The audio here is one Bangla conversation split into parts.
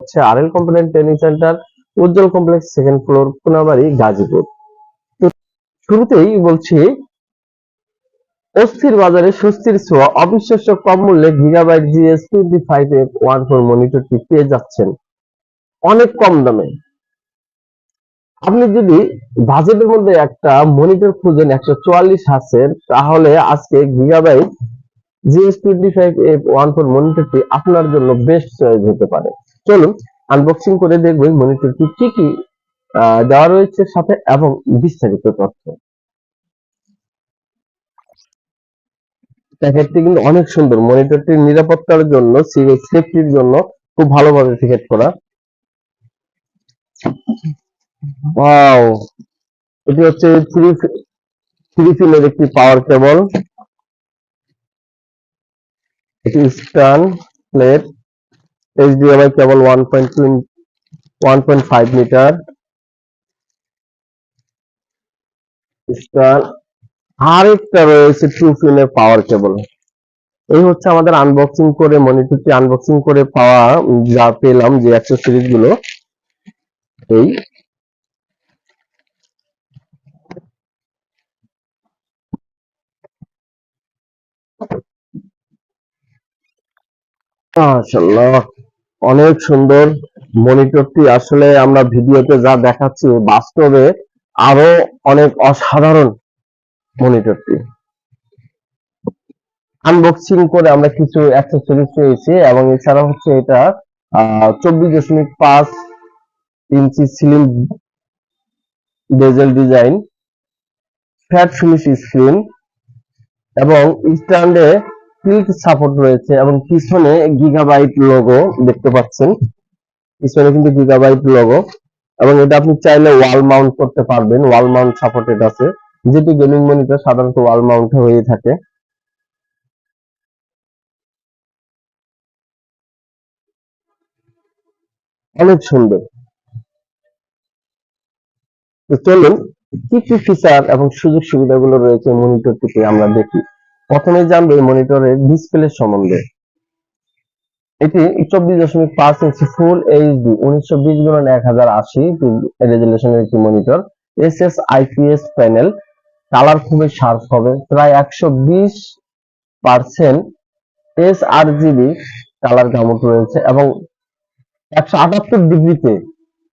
হচ্ছে R L component training center, Ujjwal complex second floor, Punabari, Gazipur. তো শুরুতেই বলছি, অস্থির বাজারে সুস্থির ছোঁয়া, অবিশ্বাস্য কম মূল্যে Gigabyte G S twenty five F one four মনিটরটি পেয়ে যাচ্ছেন? অনেক কম দামে। আপনি যদি বাজেটের মধ্যে একটা মনিটর খুঁজেন একশো চুয়াল্লিশ হার্সের তাহলে আজকে Gigabyte G S twenty five F one four মনিটরটি আপনার জন্য বেস্ট চয়েস হতে পারে। চলুন আনবক্সিং করে দেখব এই মনিটরটি কি কি দেওয়া রয়েছে সাথে এবং বিস্তারিত তথ্য। প্যাকেটটি কিন্তু অনেক সুন্দর মনিটরটির নিরাপত্তার জন্য সেফটির জন্য খুব ভালোভাবে প্যাকেট করা। ওয়াও এটি হচ্ছে থ্রি থ্রি একটি পাওয়ার কেবল এটি stand plate point five metre stand আরেকটা রয়েছে টু পিনের পাওয়ার কেবল এই হচ্ছে আমাদের আনবক্সিং করে মনিটরটি আনবক্সিং করে পাওয়া, যা পেলাম যে অ্যাক্সেসরিজগুলো। এই। মাশাআল্লাহ। অনেক সুন্দর মনিটরটি। আসলে আমরা ভিডিওতে যা দেখাচ্ছি, বাস্তবে আরও অনেক অসাধারণ মনিটরটি। আনবক্সিং করে আমরা কিছু অ্যাক্সেসরিজ পেয়েছি এবং এছাড়া হচ্ছে এটা চব্বিশ দশমিক পাঁচ inch slim bezel design, flat finish screen এবং স্ট্যান্ডে টিল্ট সাপোর্ট রয়েছে এবং পিছনে গিগাবাইট লোগো দেখতে পাচ্ছেন। পিছনে কিন্তু গিগাবাইট লোগো এবং এটা আপনি চাইলে ওয়াল মাউন্ট করতে পারবেন ওয়াল মাউন্ট সাপোর্টেড আছে যেটি গেমিং মনিটর সাধারণত ওয়াল মাউন্ট হয়ে থাকে। অনেক সুন্দর। চলুন, কি কি ফিচার এবং সুযোগ সুবিধাগুলো রয়েছে মনিটরটিতে আমরা দেখি। প্রথমে জানব এই মনিটরের ডিসপ্লে সম্বন্ধে, এটি চব্বিশ দশমিক পাঁচ ইঞ্চি ফুল এইচডি উনিশশো বিশ গুণন এক হাজার আশি রেজুলেশনের একটি monitor S S IPS panel colour খুবই শার্প হবে, প্রায় একশো বিশ percent S R G B colour gamut রয়েছে এবং একশো আটাত্তর ডিগ্রিতে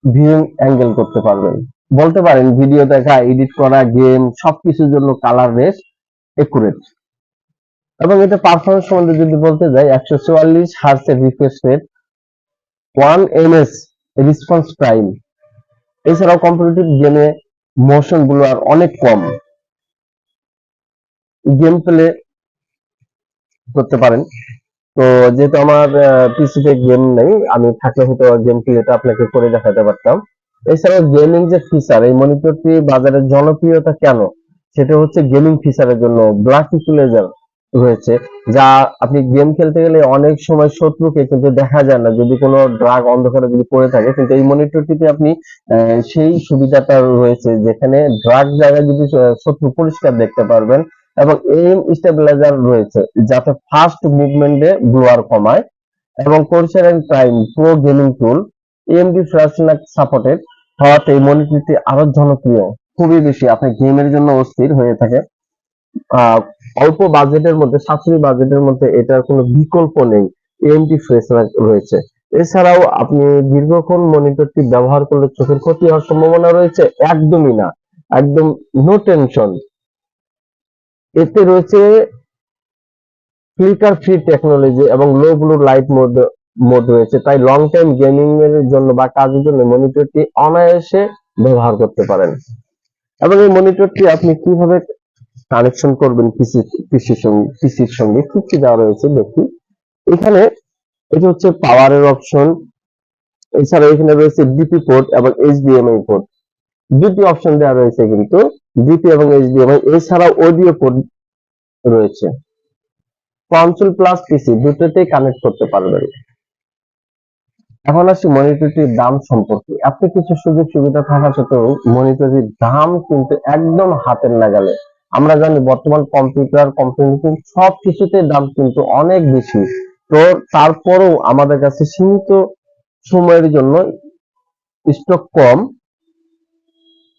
ভিউইং অ্যাঙ্গেল করতে পারবেন। বলতে পারেন ভিডিও দেখা এডিট করা গেম সবকিছুর জন্য কালার রেস একুরেট এবং এটা পারফরমেন্স সম্বন্ধে যদি বলতে যাই, একশো চুয়াল্লিশ হার্সের refresh rate one M S response time এছাড়াও কম্পিটিটিভ গেমে মোশনগুলো আর অনেক কম। গেম প্লে করতে পারেন। তো যেহেতু আমার পিসিতে গেম নেই, আমি থাকলে হয়তো গেম প্লেটা আপনাকে করে দেখাতে পারতাম। এছাড়াও গেমিং যে ফিচার এই মনিটরটি বাজারে জনপ্রিয়তা কেন? সেটা হচ্ছে গেমিং ফিচারের জন্য ব্ল্যাক ইকুলাইজার রয়েছে, যা আপনি গেম খেলতে গেলে অনেক সময় শত্রুকে কিন্তু দেখা যায় না। যদি কোনো ড্রাগ অন্ধকারে যদি পড়ে থাকে, কিন্তু এই মনিটরটিতে আপনি সেই সুবিধাটা রয়েছে যেখানে ড্রাগ জায়গায় যদি শত্রু পরিষ্কার দেখতে পারবেন এবং এইম স্টেবিলাইজার রয়েছে, যাতে ফাস্ট মুভমেন্টে ব্লোয়ার কমায় এবং crosshair and prime pro gaming tool AMD ফ্ল্যাশনাক supported হওয়াতে এই মনিটরটি আরও জনপ্রিয়। খুবই বেশি, আপনি গেমের জন্য অস্থির হয়ে থাকে। অল্প বাজেটের মধ্যে, সাশ্রয়ী বাজেটের মধ্যে এটার কোনো বিকল্প নেই। এএমডি ফ্রেশনার রয়েছে। এছাড়াও আপনি দীর্ঘক্ষণ মনিটরটি ব্যবহার করলে চোখের ক্ষতি হওয়ার সম্ভাবনা রয়েছে। একদমই না। একদম নো টেনশন এতে রয়েছে ফ্লিকার ফ্রি টেকনোলজি এবং low blue light mode mode রয়েছে। তাই লং টাইম গেমিং এর জন্য বা কাজের জন্য মনিটরটি অনায়াসে ব্যবহার করতে পারেন। এবং এই মনিটরটি আপনি কীভাবে কানেকশন করবেন পিসি পিসির সঙ্গে পিসির সঙ্গে কি দেওয়া রয়েছে দেখি এখানে এটা হচ্ছে পাওয়ারের অপশন এছাড়া এখানে রয়েছে ডিপি পোর্ট এবং এইচডিএমআই পোর্ট দুটি অপশন দেওয়া রয়েছে কিন্তু ডিপি এবং এইচডিএমআই এছাড়াও অডিও পোর্ট রয়েছে। কনসোল প্লাস পিসি দুটোতেই কানেক্ট করতে পারবেন। এখন আসি মনিটরটির দাম সম্পর্কে। আপনি কিছু সুযোগ সুবিধা থাকা সত্ত্বেও মনিটরটির দাম কিন্তু একদম হাতের নাগালে আমরা জানি বর্তমান কম্পিউটার কম্পিউটার সব কিছুতে দাম কিন্তু অনেক বেশি। তো তারপরেও আমাদের কাছে সীমিত সময়ের জন্য স্টক কম।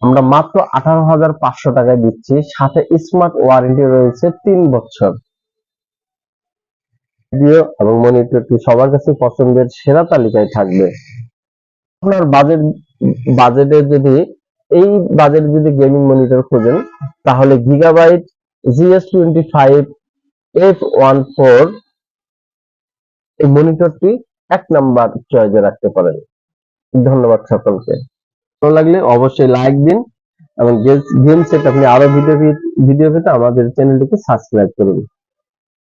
আমরা মাত্র আঠারো হাজার পাঁচশো টাকায় দিচ্ছি। সাথে স্মার্ট ওয়ারেন্টি রয়েছে তিন বছর। এবং মনিটরটি সবার কাছে পছন্দের সেরা তালিকায় থাকবে? আপনার বাজেট বাজেটে যদি এই বাজেট যদি গেমিং মনিটর খোঁজেন, তাহলে Gigabyte G S twenty five F one four এই মনিটরটি এক নাম্বার চয়েসে রাখতে পারেন। ধন্যবাদ সকলকে। ভালো লাগলে অবশ্যই লাইক দিন এবং গেম সেট আপনি আরও ভিডিও ভিডিও পেতে আমাদের চ্যানেলটিকে সাবস্ক্রাইব করুন।